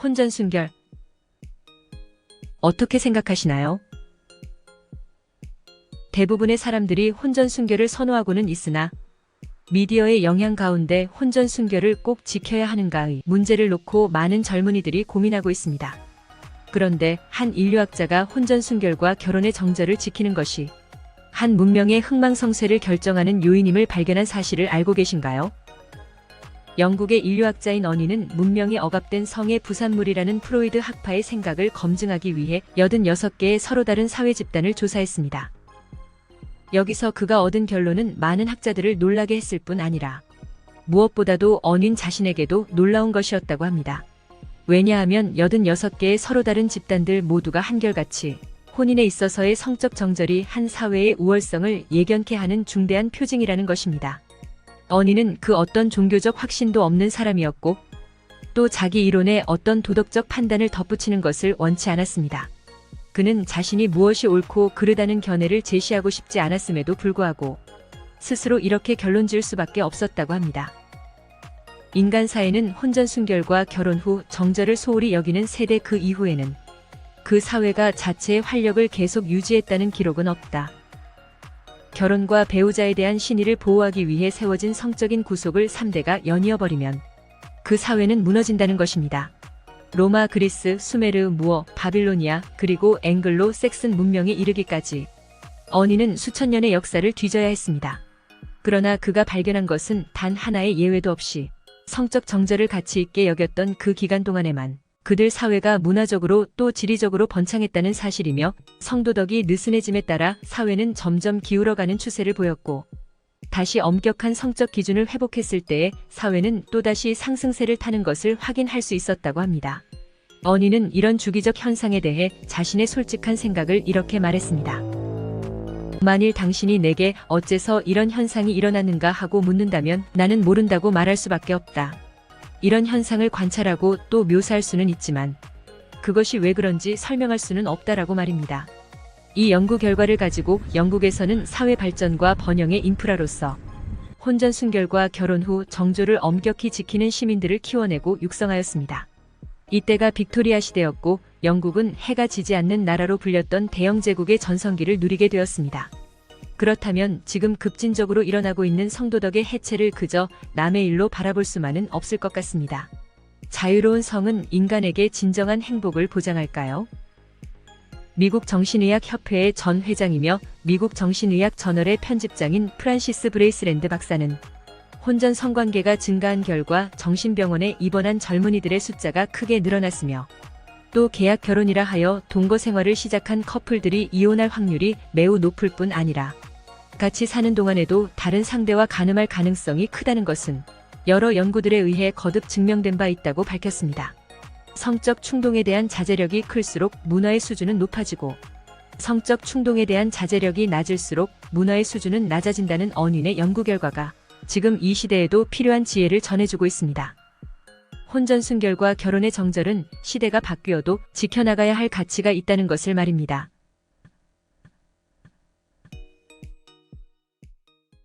혼전 순결. 어떻게 생각하시나요? 대부분의 사람들이 혼전 순결을 선호하고는 있으나 미디어의 영향 가운데 혼전 순결을 꼭 지켜야 하는가의 문제를 놓고 많은 젊은이들이 고민하고 있습니다. 그런데 한 인류학자가 혼전 순결과 결혼의 정절을 지키는 것이 한 문명의 흥망성쇠를 결정하는 요인임을 발견한 사실을 알고 계신가요? 영국의 인류학자인 어니는 문명이 억압된 성의 부산물이라는 프로이드 학파의 생각을 검증하기 위해 86개의 서로 다른 사회 집단을 조사했습니다. 여기서 그가 얻은 결론은 많은 학자들을 놀라게 했을 뿐 아니라 무엇보다도 어닌 자신에게도 놀라운 것이었다고 합니다. 왜냐하면 86개의 서로 다른 집단들 모두가 한결같이 혼인에 있어서의 성적 정절이 한 사회의 우월성을 예견케 하는 중대한 표징이라는 것입니다. 어니는 그 어떤 종교적 확신도 없는 사람이었고 또 자기 이론에 어떤 도덕적 판단을 덧붙이는 것을 원치 않았습니다. 그는 자신이 무엇이 옳고 그르다는 견해를 제시하고 싶지 않았음에도 불구하고 스스로 이렇게 결론 지을 수밖에 없었다고 합니다. 인간 사회는 혼전 순결과 결혼 후 정절을 소홀히 여기는 세대 그 이후에는 그 사회가 자체의 활력을 계속 유지했다는 기록은 없다. 결혼과 배우자에 대한 신의를 보호하기 위해 세워진 성적인 구속을 3대가 연이어버리면 그 사회는 무너진다는 것입니다. 로마, 그리스, 수메르, 무어, 바빌로니아, 그리고 앵글로 섹슨 문명에 이르기까지 어니는 수천 년의 역사를 뒤져야 했습니다. 그러나 그가 발견한 것은 단 하나의 예외도 없이 성적 정절을 가치 있게 여겼던 그 기간 동안에만 그들 사회가 문화적으로 또 지리적으로 번창했다는 사실이며 성도덕이 느슨해짐에 따라 사회는 점점 기울어가는 추세를 보였고 다시 엄격한 성적 기준을 회복했을 때에 사회는 또다시 상승세를 타는 것을 확인할 수 있었다고 합니다. 어니는 이런 주기적 현상에 대해 자신의 솔직한 생각을 이렇게 말했습니다. 만일 당신이 내게 어째서 이런 현상이 일어났는가 하고 묻는다면 나는 모른다고 말할 수밖에 없다. 이런 현상을 관찰하고 또 묘사할 수는 있지만 그것이 왜 그런지 설명할 수는 없다라고 말입니다. 이 연구 결과를 가지고 영국에서는 사회 발전과 번영의 인프라로서 혼전 순결과 결혼 후 정조를 엄격히 지키는 시민들을 키워내고 육성하였습니다. 이때가 빅토리아 시대였고 영국은 해가 지지 않는 나라로 불렸던 대영 제국의 전성기를 누리게 되었습니다. 그렇다면 지금 급진적으로 일어나고 있는 성도덕의 해체를 그저 남의 일로 바라볼 수만은 없을 것 같습니다. 자유로운 성은 인간에게 진정한 행복을 보장할까요? 미국 정신의학 협회의 전 회장이며 미국 정신의학 저널의 편집장인 프란시스 브레이스랜드 박사는 혼전 성관계가 증가한 결과 정신병원에 입원한 젊은이들의 숫자가 크게 늘어났으며 또 계약 결혼이라 하여 동거 생활을 시작한 커플들이 이혼할 확률이 매우 높을 뿐 아니라 같이 사는 동안에도 다른 상대와 가늠할 가능성이 크다는 것은 여러 연구들에 의해 거듭 증명된 바 있다고 밝혔습니다. 성적 충동에 대한 자제력이 클수록 문화의 수준은 높아지고 성적 충동에 대한 자제력이 낮을수록 문화의 수준은 낮아진다는 언윈의 연구 결과가 지금 이 시대에도 필요한 지혜를 전해주고 있습니다. 혼전 순결과 결혼의 정절은 시대가 바뀌어도 지켜나가야 할 가치가 있다는 것을 말입니다.